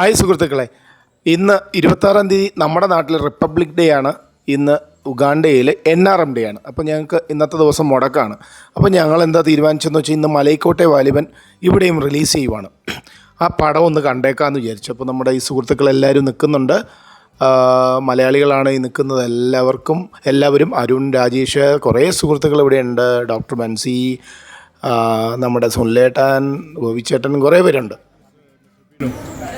Hi സുഹൃത്തുക്കളെ. ഇന്ന് ഇരുപത്താറാം തീയതി നമ്മുടെ നാട്ടിൽ റിപ്പബ്ലിക് ഡേ ആണ്. ഇന്ന് ഉഗാണ്ടയിൽ എൻ ആർ എം ഡേ ആണ്. അപ്പോൾ ഞങ്ങൾക്ക് ഇന്നത്തെ ദിവസം മുടക്കാണ്. അപ്പോൾ ഞങ്ങൾ എന്താ തീരുമാനിച്ചതെന്ന് വെച്ചാൽ ഇന്ന് മലൈക്കോട്ടെ വാലിബൻ ഇവിടെയും റിലീസ് ചെയ്യുവാണ്. ആ പടം ഒന്ന് കണ്ടേക്കാമെന്ന് വിചാരിച്ചു. അപ്പോൾ നമ്മുടെ ഈ സുഹൃത്തുക്കളെല്ലാവരും നിൽക്കുന്നുണ്ട്. മലയാളികളാണ് ഈ നിൽക്കുന്നത് എല്ലാവർക്കും. എല്ലാവരും അരുൺ രാജേഷ് കുറേ സുഹൃത്തുക്കൾ ഇവിടെയുണ്ട് ഡോക്ടർ മൻസി ആ, നമ്മുടെ സുനിലേട്ടൻ ഗോപിച്ചേട്ടൻ കുറേ പേരുണ്ട്.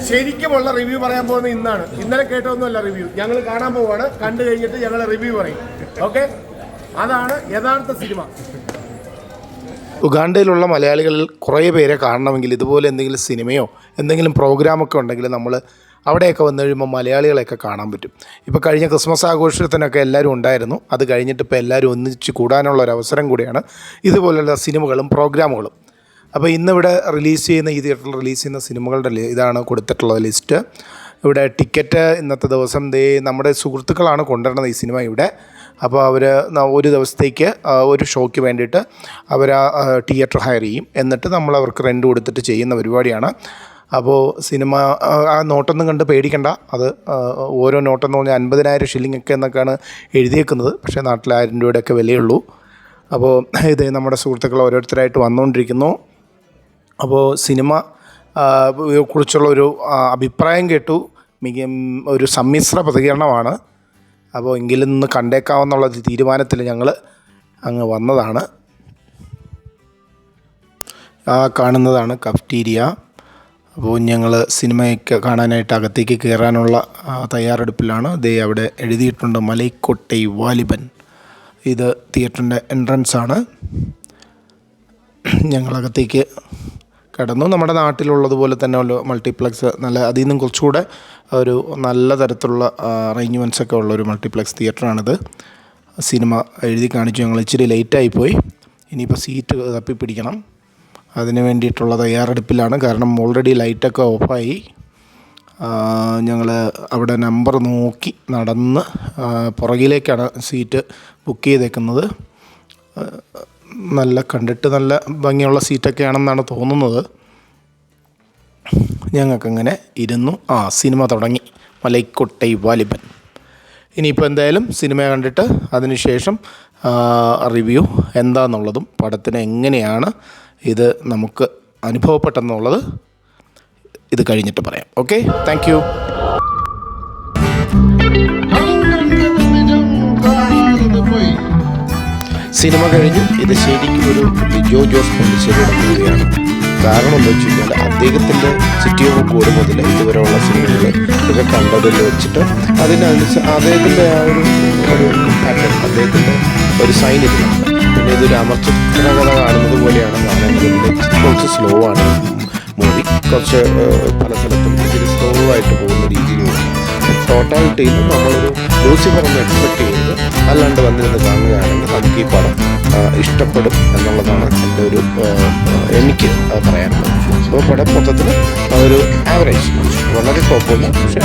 ശരിക്കുമുള്ള റിവ്യൂ പറയാൻ പോകുന്ന ഇന്നാണ്. ഇന്നലെ കേട്ടതൊന്നുമല്ല റിവ്യൂ. ഞങ്ങൾ കാണാൻ പോവാണ്. കണ്ടു കഴിഞ്ഞിട്ട് ഞങ്ങൾ റിവ്യൂ പറയും. ഓക്കെ? അതാണ് യഥാർത്ഥ സിനിമ. ഉഗാണ്ടയിലുള്ള മലയാളികളിൽ കുറേ പേരെ കാണണമെങ്കിൽ ഇതുപോലെ എന്തെങ്കിലും സിനിമയോ എന്തെങ്കിലും പ്രോഗ്രാമൊക്കെ ഉണ്ടെങ്കിൽ നമ്മൾ അവിടെയൊക്കെ വന്നു കഴിയുമ്പോൾ മലയാളികളെയൊക്കെ കാണാൻ പറ്റും. ഇപ്പോൾ കഴിഞ്ഞ ക്രിസ്മസ് ആഘോഷത്തിനൊക്കെ എല്ലാവരും ഉണ്ടായിരുന്നു. അത് കഴിഞ്ഞിട്ട് ഇപ്പോൾ എല്ലാവരും ഒന്നിച്ച് കൂടാനുള്ള ഒരു അവസരം കൂടിയാണ് ഇതുപോലുള്ള സിനിമകളും പ്രോഗ്രാമുകളും. അപ്പോൾ ഇന്നിവിടെ റിലീസ് ചെയ്യുന്ന ഈ തിയേറ്ററിൽ റിലീസ് ചെയ്യുന്ന സിനിമകളുടെ ഇതാണ് കൊടുത്തിട്ടുള്ള ലിസ്റ്റ്. ഇവിടെ ടിക്കറ്റ് ഇന്നത്തെ ദിവസം ദേ നമ്മുടെ സുഹൃത്തുക്കളാണ് കൊണ്ടുവരുന്നത് ഈ സിനിമ ഇവിടെ. അപ്പോൾ അവർ ഒരു ദിവസത്തേക്ക് ഒരു ഷോയ്ക്ക് വേണ്ടിയിട്ട് അവർ ആ തിയേറ്റർ ഹയർ ചെയ്യും. എന്നിട്ട് നമ്മൾ അവർക്ക് റെന്റ് കൊടുത്തിട്ട് ചെയ്യുന്ന പരിപാടിയാണ്. അപ്പോൾ സിനിമ ആ, നോട്ടൊന്നും കണ്ട് പേടിക്കണ്ട. അത് ഓരോ നോട്ടെന്ന് പറഞ്ഞാൽ അൻപതിനായിരം ഷില്ലിംഗ് ഒക്കെ എന്നൊക്കെയാണ് എഴുതിയേക്കുന്നത്. പക്ഷേ നാട്ടിൽ ആയിരം രൂപയുടെയൊക്കെ വിലയുള്ളൂ. അപ്പോൾ ഇത് നമ്മുടെ സുഹൃത്തുക്കൾ ഓരോരുത്തരായിട്ട് വന്നുകൊണ്ടിരിക്കുന്നു. അപ്പോൾ സിനിമ കുറിച്ചുള്ള ഒരു അഭിപ്രായം കേട്ടു. മിക ഒരു സമ്മിശ്ര പ്രതികരണമാണ്. അപ്പോൾ എങ്കിലും നിന്ന് കണ്ടേക്കാമെന്നുള്ള തീരുമാനത്തിൽ ഞങ്ങൾ അങ്ങ് വന്നതാണ്. ആ കാണുന്നതാണ് കഫ്റ്റീരിയ. അപ്പോൾ ഞങ്ങൾ സിനിമയൊക്കെ കാണാനായിട്ട് അകത്തേക്ക് കയറാനുള്ള തയ്യാറെടുപ്പിലാണ്. ദേ അവിടെ എഴുതിയിട്ടുണ്ട് മലൈക്കോട്ടൈ വാലിബൻ. ഇത് തിയേറ്ററിന്റെ എൻട്രൻസ് ആണ് ഞങ്ങളകത്തേക്ക് കടന്നു. നമ്മുടെ നാട്ടിലുള്ളതുപോലെ തന്നെ ഉള്ള മൾട്ടിപ്ലക്സ് നല്ല അതിൽ നിന്നും കുറച്ചുകൂടെ ഒരു നല്ല തരത്തിലുള്ള അറേഞ്ച്മെന്റ്സ് ഒക്കെ ഉള്ള ഒരു മൾട്ടിപ്ലക്സ് തിയേറ്ററാണിത് സിനിമ എഴുതി കാണിച്ചു. ഞങ്ങൾ ഇച്ചിരി ലേറ്റായിപ്പോയി ഇനിയിപ്പോൾ സീറ്റ് തപ്പി പിടിക്കണം അതിന് വേണ്ടിയിട്ടുള്ള തയ്യാറെടുപ്പിലാണ്. കാരണം ഓൾറെഡി ലൈറ്റൊക്കെ ഓഫായി ഞങ്ങൾ അവിടെ നമ്പർ നോക്കി നടന്ന് പുറകിലേക്കാണ് സീറ്റ് ബുക്ക് ചെയ്തേക്കുന്നത്. നല്ല കണ്ടിട്ട് നല്ല ഭംഗിയുള്ള സീറ്റൊക്കെ ആണെന്നാണ് തോന്നുന്നത്. ഞങ്ങൾക്കങ്ങനെ ഇരുന്നു. ആ സിനിമ തുടങ്ങി. മലൈക്കൊട്ടൈ വാലിബൻ. ഇനിയിപ്പോൾ എന്തായാലും സിനിമ കണ്ടിട്ട് അതിനുശേഷം റിവ്യൂ എന്താണെന്നുള്ളതും പടത്തിന് എങ്ങനെയാണ് ഇത് നമുക്ക് അനുഭവപ്പെട്ടെന്നുള്ളത് ഇത് കഴിഞ്ഞിട്ട് പറയാം. ഓക്കെ? താങ്ക് സിനിമ കഴിഞ്ഞു. ഇത് ശരിക്കും ഒരു ജോ ജോസ് പൊന്നിശ്ശേരിയുടെ മൂവിയാണ് കാരണം എന്താ വെച്ച് കഴിഞ്ഞാൽ അദ്ദേഹത്തിന്റെ സിറ്റി ഓഫ് മുതൽ ഇതുവരെയുള്ള സിനിമകൾ ഇതൊക്കെ കണ്ടതിൽ വെച്ചിട്ട് അതിനനുസരിച്ച് അദ്ദേഹത്തിന്റെ ആ ഒരു ഒരു പാറ്റേൺ അദ്ദേഹത്തിന്റെ ഒരു സൈൻ ഇതിലാണ് പിന്നെ ഇതൊരു അമർച്ചിത്ര കഥ കാണുന്നത് പോലെയാണ് കാണുന്നത് കുറച്ച് സ്ലോ ആണ് മൂവി കുറച്ച് പല സ്ഥലത്തും ഇത്തിരി സ്ലോ ആയിട്ട് പോകുന്ന രീതിയിലുമാണ് ടോട്ടാലിറ്റിയിൽ നമ്മളൊരു ലൂസിഫർ എന്ന് എക്സ്പെക്ട് ചെയ്ത് അല്ലാണ്ട് വന്നിരുന്ന് ഈ പടം ഇഷ്ടപ്പെടും എന്നുള്ളതാണ് എന്റെ ഒരു എനിക്ക് പറയാനുള്ളത്. അപ്പോൾ പടം മൊത്തത്തിൽ ഒരു ആവറേജ് വളരെ കുഴപ്പമില്ല പക്ഷേ